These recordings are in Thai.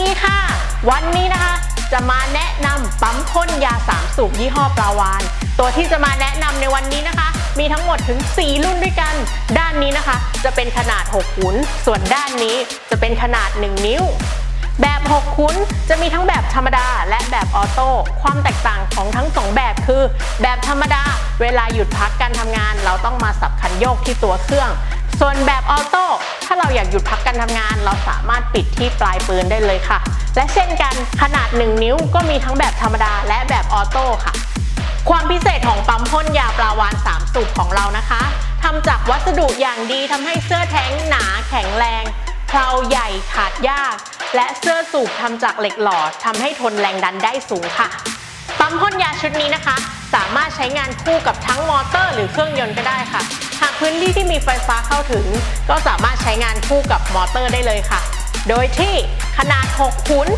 ีค่ะ วันนี้นะคะ จะมาแนะนำปั๊มพ่นยาสามสูบยี่ห้อปลาวาน ตัวที่จะมาแนะนำในวันนี้นะคะ มีทั้งหมดถึง 4 รุ่นด้วยกัน ด้านนี้นะคะ จะเป็นขนาด6ขุนส่วนด้านนี้จะเป็นขนาด 1 นิ้ว แบบ6คุ้นจะมีทั้งแบบธรรมดาและแบบออโต้ความแตกต่างของทั้ง 2 แบบคือ แบบธรรมดา เวลาหยุดพักการทำงาน เราต้องมาสับคันโยกที่ตัวเครื่อง ส่วนแบบออโต้ถ้าเราอยากหยุดพักการทำงาน เราสามารถปิดที่ปลายปืนได้เลยค่ะ และเช่นกันขนาด 1 นิ้วก็มีทั้งแบบธรรมดาและแบบออโต้ค่ะ ความพิเศษของปั๊มพ่นยาปลาวาน3สูบของเรานะคะทำจากวัสดุอย่างดีทำให้เสื้อแท้งหนาแข็งแรงเพลาใหญ่ขาดยาก และเสื้อสูบทำจากเหล็กหล่อทำให้ทนแรงดันได้สูงค่ะ ปั๊มพ่นยาชุดนี้นะคะ ใช้งานคู่กับทั้งมอเตอร์ หรือเครื่องยนต์ก็ได้ค่ะ หากพื้นที่ที่มีไฟฟ้าเข้าถึง ก็สามารถใช้งานคู่กับมอเตอร์ได้เลยค่ะ โดยที่ขนาด6ขุน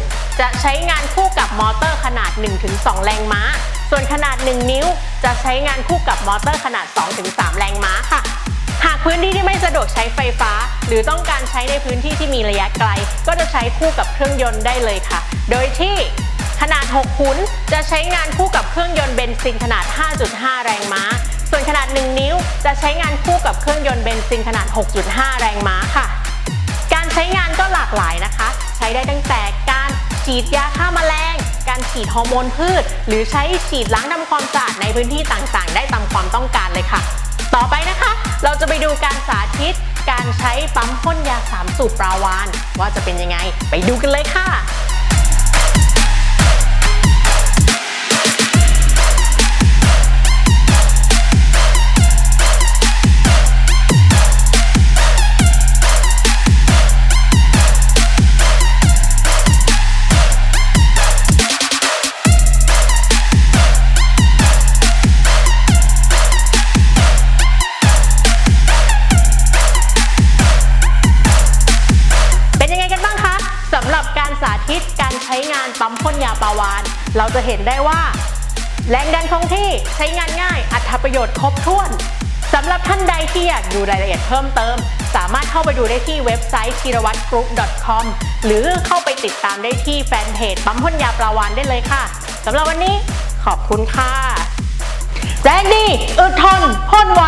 จะใช้งานคู่กับมอเตอร์ขนาด 1-2 แรงม้า ส่วนขนาด 1 นิ้ว จะใช้งานคู่กับมอเตอร์ขนาด 2-3 แรงม้าค่ะหากพื้นที่ที่ไม่สะดวกใช้ไฟฟ้า หรือต้องการใช้ในพื้นที่ที่มีระยะไกล ก็จะใช้คู่กับเครื่องยนต์ได้เลยค่ะ โดยที่ ขนาด6ขุนจะใช้งานคู่กับเครื่องยนต์เบนซินขนาด 5.5 แรงม้า ส่วนขนาด 1 นิ้วจะใช้งานคู่กับเครื่องยนต์เบนซินขนาด 6.5 แรงม้าค่ะ การใช้งานก็หลากหลายนะคะ ใช้ได้ตั้งแต่การฉีดยาฆ่าแมลง การฉีดฮอร์โมนพืช หรือใช้ฉีดล้างทำความสะอาดในพื้นที่ต่างๆ ได้ตามความต้องการเลยค่ะ ต่อไปนะคะ เราจะไปดูการสาธิต การใช้ปั๊มพ่นยาสามสูบปลาวานว่าจะเป็นยังไง ไปดูกันเลยค่ะ ธิตการใช้งานปั๊มพ่นยาปลาวาน เราจะเห็นได้ว่า แรงดันคงที่ใช้งานง่าย อัตประโยชน์ครบถ้วนสำหรับท่านใดที่อยากดูรายละเอียดเพิ่มเติม สามารถเข้าไปดูได้ที่เว็บไซต์ธีรวัตรกรุ๊ป .com หรือเข้าไปติดตามได้ที่แฟนเพจปั๊มพ่นยาปลาวานได้เลยค่ะสำหรับวันนี้ขอบคุณค่ะ แรงดีอึดทนพ่นไว